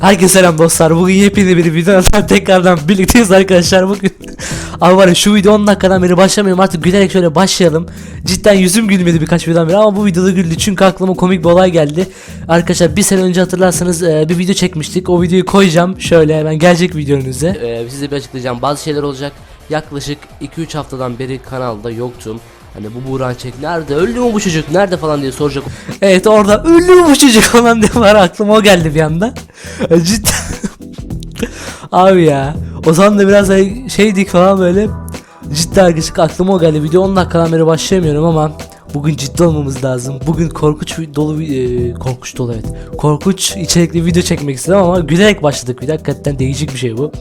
Herkese selam dostlar. Bugün yepyeni bir videodan tekrardan birlikteyiz arkadaşlar bugün. Abi var ya şu video 10 dakikadan beri başlamıyorum artık gülerek şöyle başlayalım. Cidden yüzüm gülmedi birkaç videodan beri ama bu videoda güldü çünkü aklıma komik bir olay geldi. Arkadaşlar bir sene önce hatırlarsanız e, bir video çekmiştik. O videoyu koyacağım şöyle hemen gelecek video önünüze. Ee, size bir açıklayacağım. Bazı şeyler olacak. Yaklaşık 2-3 haftadan beri kanalda yoktum. Hani bu Buğra Çek nerede? Öldü mü bu çocuk? Nerede falan diye soracak. Evet orada ünlü mü bu çocuk falan diye var aklıma o geldi bir anda. E, Cidden. Abi ya. O zaman da biraz şeydik falan böyle. Ciddi arkadaşlık aklıma o geldi. Video 10 dakikadan beri başlayamıyorum ama bugün ciddi olmamız lazım. Bugün korkunç bir- dolu bir- e, korkunç dolu evet. Korkunç içerikli video çekmek istedim ama gülerek başladık video. Hakikaten değişik bir şey bu.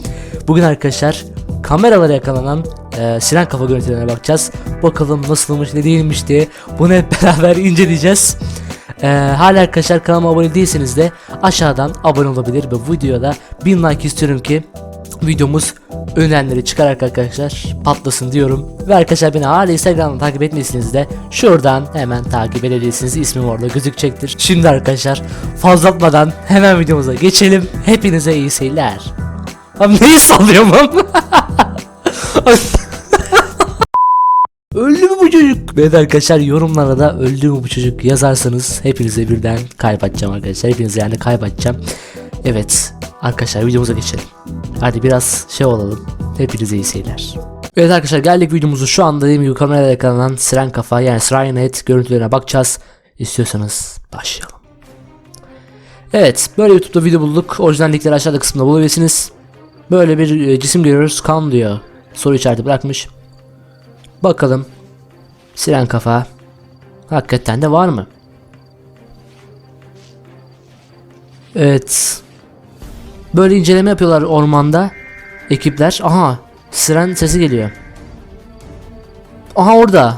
Bugün arkadaşlar kameralara yakalanan e, siren kafa görüntülerine bakacağız. Bakalım nasılmış ne değilmiş diye bunu hep beraber inceleyeceğiz. Ee, hala arkadaşlar kanalıma abone değilseniz de aşağıdan abone olabilir ve bu videoda 1000 like istiyorum ki videomuz önerileri çıkarak arkadaşlar patlasın diyorum. Ve arkadaşlar beni hala Instagram'dan takip etmiyorsanız de şuradan hemen takip edebilirsiniz. İsmim orada gözükecektir. Şimdi arkadaşlar fazla atmadan hemen videomuza geçelim. Hepinize iyi seyirler. Abi neyi sallıyorum? Çocuk? Evet arkadaşlar yorumlara da öldü mü bu çocuk yazarsanız hepinize birden kalp arkadaşlar. Hepinize yani kalp. Evet arkadaşlar videomuza geçelim. Hadi biraz şey olalım. Hepinize iyi seyirler. Evet arkadaşlar geldik videomuzu şu anda dediğim gibi kamerada yakalanan Siren Kafa yani Siren Head görüntülerine bakacağız. İstiyorsanız başlayalım. Evet böyle YouTube'da video bulduk. Orijinal linkleri aşağıda kısmında bulabilirsiniz. Böyle bir e, cisim görüyoruz. Kan diyor. Soru işareti bırakmış. Bakalım. Siren kafa. Hakikaten de var mı? Evet. Böyle inceleme yapıyorlar ormanda. Ekipler. Aha. Siren sesi geliyor. Aha orada.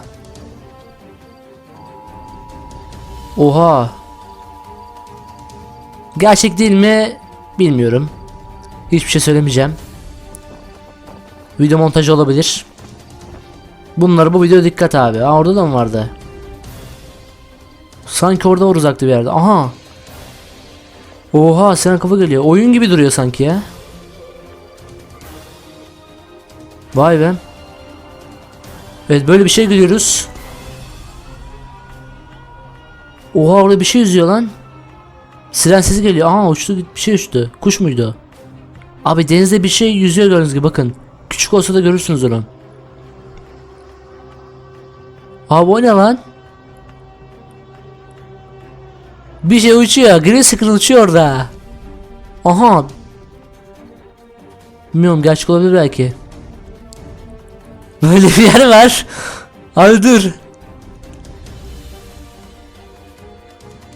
Oha. Gerçek değil mi? Bilmiyorum. Hiçbir şey söylemeyeceğim. Video montajı olabilir. Bunları bu videoya dikkat abi. Aa orada da mı vardı? Sanki orada var uzakta bir yerde. Aha. Oha sen kafa geliyor. Oyun gibi duruyor sanki ya. Vay be. Evet böyle bir şey görüyoruz. Oha orada bir şey yüzüyor lan. Siren sesi geliyor. Aha uçtu bir şey uçtu. Kuş muydu? Abi denizde bir şey yüzüyor gördüğünüz gibi bakın. Küçük olsa da görürsünüz onu. Abi o ne lan? Bir şey uçuyor. Green screen uçuyor orada. Aha. Bilmiyorum gerçek olabilir belki. Böyle bir yer var. Abi dur.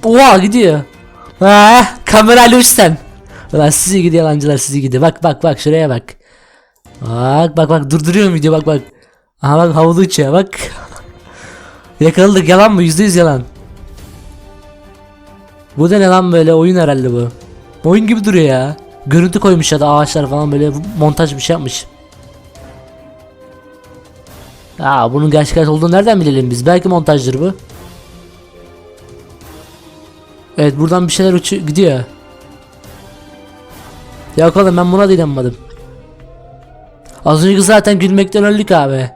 Oha gidiyor. Ha, kamerayla uç sen. Ulan sizi gidiyor yalancılar sizi gidiyor. Bak bak bak şuraya bak. Bak bak bak durduruyorum video bak bak. Aha bak havlu uçuyor bak. Yakaladık yalan mı? Yüzde yüz yalan. Bu da ne lan böyle oyun herhalde bu. Oyun gibi duruyor ya. Görüntü koymuş ya da ağaçlar falan böyle montaj bir şey yapmış. Aa bunun gerçek olduğunu nereden bilelim biz? Belki montajdır bu. Evet buradan bir şeyler uçuyor gidiyor. Yok oğlum ben buna da inanmadım. Az önce zaten gülmekten öldük abi.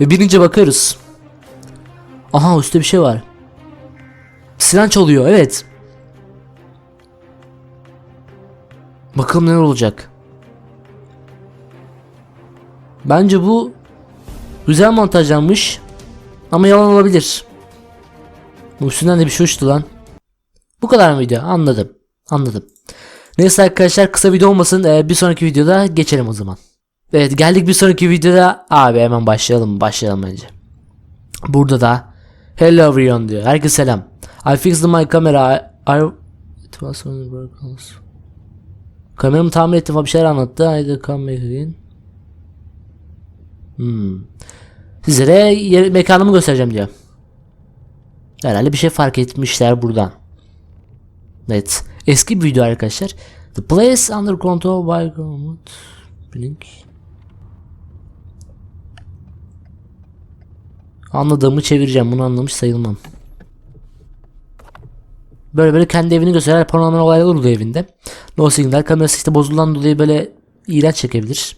Ve birinci bakıyoruz. Aha üstte bir şey var. Siren çalıyor evet. Bakalım neler olacak. Bence bu güzel montajlanmış. Ama yalan olabilir. Bu üstünden de bir şey uçtu lan. Bu kadar mı video? Anladım. Anladım. Neyse arkadaşlar kısa video olmasın. Ee, bir sonraki videoda geçelim o zaman. Evet geldik bir sonraki videoda. Abi hemen başlayalım. Başlayalım bence. Burada da Hello everyone diyor. Herkese selam. I fixed my camera. I, it was on the workhouse. Kameramı tamir ettim bir şeyler anlattı. I come back again. Hmm. Sizlere yer, mekanımı göstereceğim diyor. Herhalde bir şey fark etmişler buradan. Evet. Eski bir video arkadaşlar. The place under control by government. Blink. Anladığımı çevireceğim. Bunu anlamış sayılmam. Böyle böyle kendi evini gösteren paranormal olaylar oluyor evinde. No Signal kamerası işte bozulan dolayı böyle iğrenç çekebilir.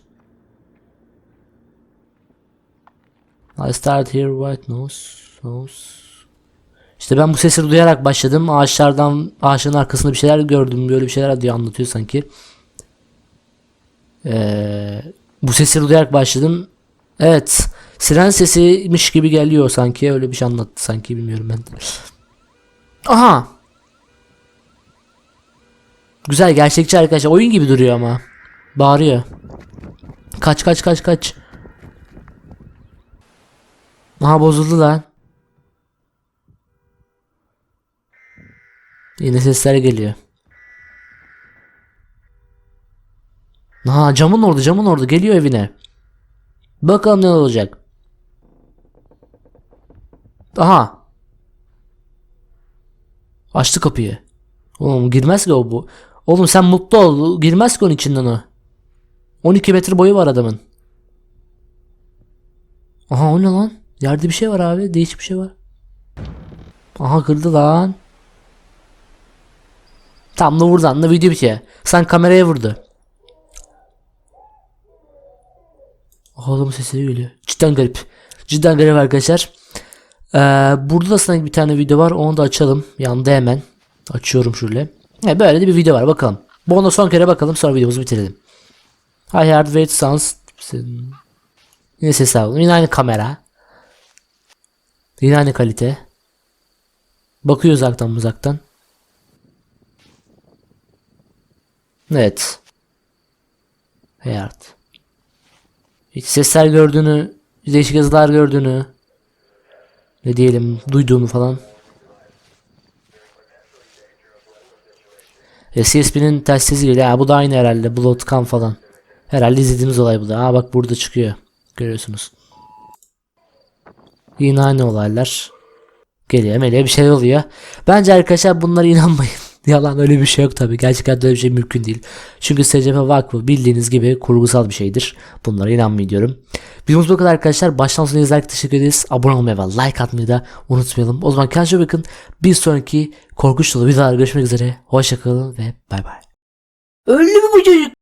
I start here white nose, nose. İşte ben bu sesi duyarak başladım. Ağaçlardan, ağaçların arkasında bir şeyler gördüm. Böyle bir şeyler diye anlatıyor sanki. Ee, bu sesi duyarak başladım. Evet. Siren sesiymiş gibi geliyor sanki. Öyle bir şey anlattı sanki bilmiyorum ben. Aha. Güzel gerçekçi arkadaşlar. Oyun gibi duruyor ama. Bağırıyor. Kaç kaç kaç kaç. Aha bozuldu lan. Yine sesler geliyor. Ha camın orada camın orada geliyor evine. Bakalım ne olacak. Aha. Açtı kapıyı. Oğlum girmez ki o bu. Oğlum sen mutlu ol. Girmez ki onun içinden o. 12 metre boyu var adamın. Aha o ne lan? Yerde bir şey var abi. Değişik bir şey var. Aha kırdı lan. Tam da vurdu da video bitiyor. Sen kameraya vurdu. Oğlum sesleri geliyor. Cidden garip. Cidden garip arkadaşlar. Ee, burada da sanki bir tane video var. Onu da açalım. Yanında hemen. Açıyorum şöyle. Evet, böyle de bir video var. Bakalım. Bu ona son kere bakalım. Sonra videomuzu bitirelim. I heard wait sounds. Yine ses aldım. Yine aynı kamera. Yine aynı kalite. Bakıyor uzaktan uzaktan. Evet. Hayat. Sesler gördüğünü, değişik yazılar gördüğünü, ne diyelim duyduğunu falan. E, CSP'nin ters sesi geliyor. Ha, bu da aynı herhalde. Bloodcam falan. Herhalde izlediğimiz olay bu da. Ha bak burada çıkıyor. Görüyorsunuz. Yine aynı olaylar. Geliyor meleğe bir şey oluyor. Bence arkadaşlar bunlara inanmayın. Yalan öyle bir şey yok tabi. Gerçekten öyle bir şey mümkün değil. Çünkü SCP Vakfı bildiğiniz gibi kurgusal bir şeydir. Bunlara inanmayın diyorum. Videomuz bu kadar arkadaşlar. Baştan sona izlerken teşekkür ederiz. Abone olmayı ve like atmayı da unutmayalım. O zaman kendinize bakın. Bir sonraki korkunç dolu videolarda görüşmek üzere. Hoşçakalın ve bay bay. Öldü mü bu çocuk?